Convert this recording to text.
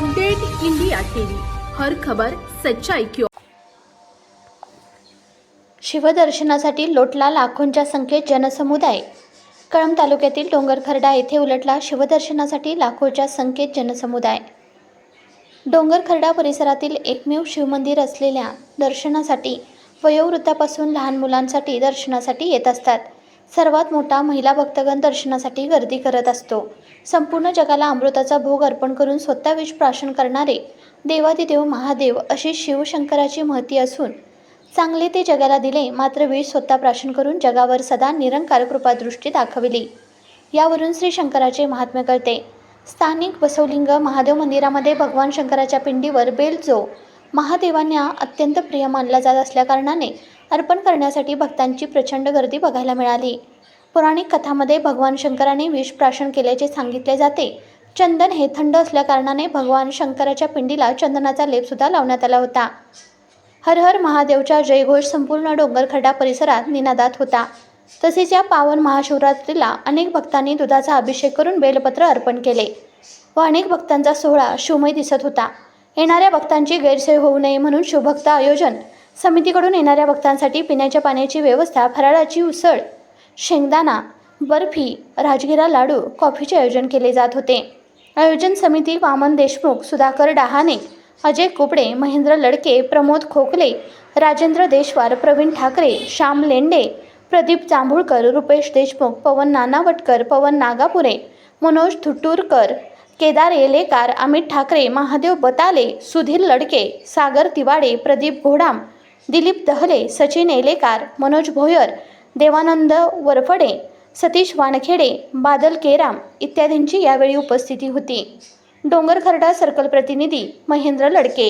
Update India TV. हर खबर सच्चाई क्यों शिवदर्शनासाठी लोटला लाखोंच्या संख्येत जनसमुदाय. कळंब तालुक्यातील डोंगरखर्डा येथे उलटला शिवदर्शनासाठी लाखोच्या संख्येत जनसमुदाय. डोंगरखर्डा परिसरातील एकमेव शिवमंदिर असलेल्या दर्शनासाठी वयोवृद्धापासून लहान मुलांसाठी दर्शनासाठी येत असतात. सर्वात मोठा महिला भक्तगण दर्शनासाठी गर्दी करत असतो. संपूर्ण जगाला अमृताचा भोग अर्पण करून स्वतः विष प्राशन करणारे देवादिदेव महादेव अशी शिवशंकराची महती असून चांगले ते जगाला दिले मात्र विष स्वतः प्राशन करून जगावर सदा निरंकार कृपादृष्टी दाखविली. यावरून श्री शंकराचे महात्म्य कळते. स्थानिक बसवलिंग महादेव मंदिरामध्ये भगवान शंकराच्या पिंडीवर बेलजो महादेवांना अत्यंत प्रिय मानला जात असल्याकारणाने अर्पण करण्यासाठी भक्तांची प्रचंड गर्दी बघायला मिळाली. पौराणिक कथामध्ये भगवान शंकराने विष प्राशन केल्याचे सांगितले जाते. चंदन हे थंड असल्याकारणाने भगवान शंकराच्या पिंडीला चंदनाचा लेपसुद्धा लावण्यात आला होता. हर हर महादेवचा जयघोष संपूर्ण डोंगरखड्डा परिसरात निनादात होता. तसेच या पावन महाशिवरात्रीला अनेक भक्तांनी दुधाचा अभिषेक करून बेलपत्र अर्पण केले व अनेक भक्तांचा सोहळा शिवमय दिसत होता. येणाऱ्या भक्तांची गैरसोय होऊ नये म्हणून शिवभक्त आयोजन समितीकडून येणाऱ्या भक्तांसाठी पिण्याच्या पाण्याची व्यवस्था फराळाची उसळ शेंगदाणा बर्फी राजगिरा लाडू कॉफीचे आयोजन केले जात होते. आयोजन समिती वामन देशमुख सुधाकर डहाणे अजय कुबडे महेंद्र लडके प्रमोद खोकले राजेंद्र देशवार प्रवीण ठाकरे श्याम लेंडे प्रदीप जांभूळकर रुपेश देशमुख पवन नानावटकर पवन नागापुरे मनोज थुटूरकर केदार येलेकार अमित ठाकरे महादेव बताले सुधीर लडके सागर तिवाडे प्रदीप घोडाम दिलीप दहले सचिन एलेकार मनोज भोयर देवानंद वरफडे सतीश वानखेडे बादल केराम इत्यादींची यावेळी उपस्थिती होती. डोंगरखर्डा सर्कल प्रतिनिधी महेंद्र लडके.